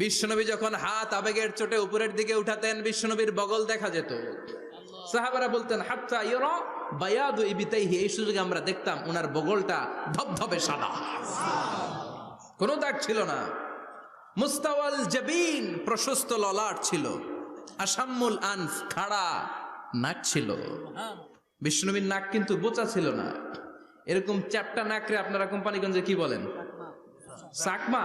বিশ্বনবী যখন হাত আবেগের চোটে উপরের দিকে উঠাতেন বিশ্বনবীর বগল দেখা যেত। সাহাবারা বলতেন হাত্তা ইয়রা বায়াদু ইবিতাইহি এই সুযোগে আমরা দেখতাম ওনার বগলটা ধবধবে সাদা। কোনো দাগ ছিল না। মুস্তাওয়াল জাবিন প্রশস্ত ললাট ছিল। আসাম্মুল আনফ খাড়া নাক ছিল। বিষ্ণুবীর নাক কিন্তু বোচা ছিল না। এরকম চ্যাপটা নাকরে আপনারা কোম্পানিগঞ্জে কি বলেন? সাকমা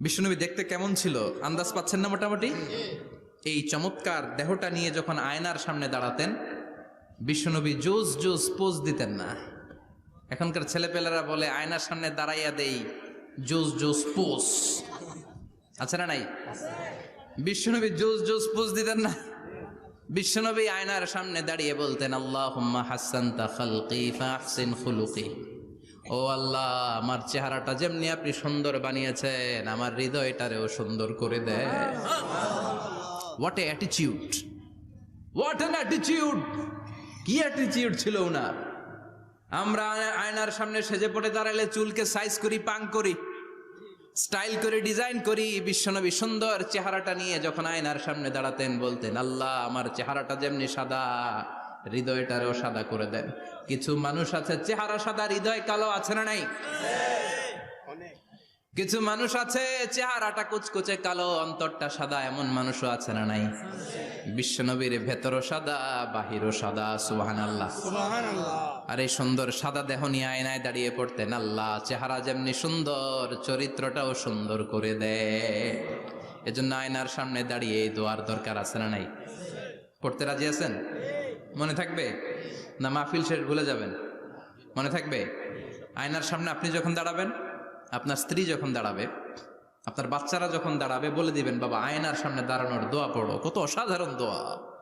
বিশ্বনবী দেখতে কেমন ছিল? আন্দাজ পাচ্ছেন না মোটামুটি? এই চমৎকার দেহটা নিয়ে যখন আয়নার সামনে দাঁড়াতেন বিশ্বনবী জোস জোস পোজ দিতেন না। এখনকার ছেলেপেলেরা বলে, আয়নার সামনে দাঁড়াইয়া দেই, জোস জোস পোজ। আছে না নাই? বিশ্বনবী জোস জোস পোজ দিতেন না। বিশ্বনবী আয়নার সামনে দাঁড়িয়ে বলতেন আল্লাহ হাসান খালকি ফাহসিন খুলুকি। ও আল্লাহ আমার চেহারাটা যেমনি আপনি সুন্দর বানিয়েছেন আমার হৃদয়টারেও সুন্দর করে দেয়। What a attitude what an attitude কি অ্যাটিটিউড ছিল ওনার আমরা আয়নার সামনে সেজে পড়ে দাঁড়ালে চুলকে সাইজ করি পাং করি স্টাইল করে ডিজাইন করি বিশ্বনবী সুন্দর চেহারাটা নিয়ে যখন আয়নার সামনে দাঁড়াতেন বলতেন আল্লাহ আমার চেহারাটা যেমনি সাদা হৃদয়টারেও সাদা করে দেন। কিছু মানুষ আছে চেহারা সাদা হৃদয় কালো আছে না নাই? কিছু মানুষ আছে চেহারাটা কুচকুচে কালো অন্তরটা সাদা এমন মানুষও আছে না নাই? বিশ্বনবীর ভেতরও সাদা বাহিরও সাদা সুহান আল্লাহ আর এই সুন্দর সাদা দেহ নিয়ে আয়নায় দাঁড়িয়ে পড়তেন আল্লাহ চেহারা যেমনি সুন্দর চরিত্রটাও সুন্দর করে দেয়। এজন্য আয়নার সামনে দাঁড়িয়ে এই দোয়ার দরকার আছে না নাই? পড়তে রাজি আছেন? মনে থাকবে? না মাহফিল শেষ, ভুলে যাবেন। মনে থাকবে? আয়নার সামনে আপনি যখন দাঁড়াবেন, আপনার স্ত্রী যখন দাঁড়াবে, আপনার বাচ্চারা যখন দাঁড়াবে, বলে দিবেন, বাবা, আয়নার সামনে দাঁড়ানোর দোয়া পড়ো। কত অসাধারণ দোয়া।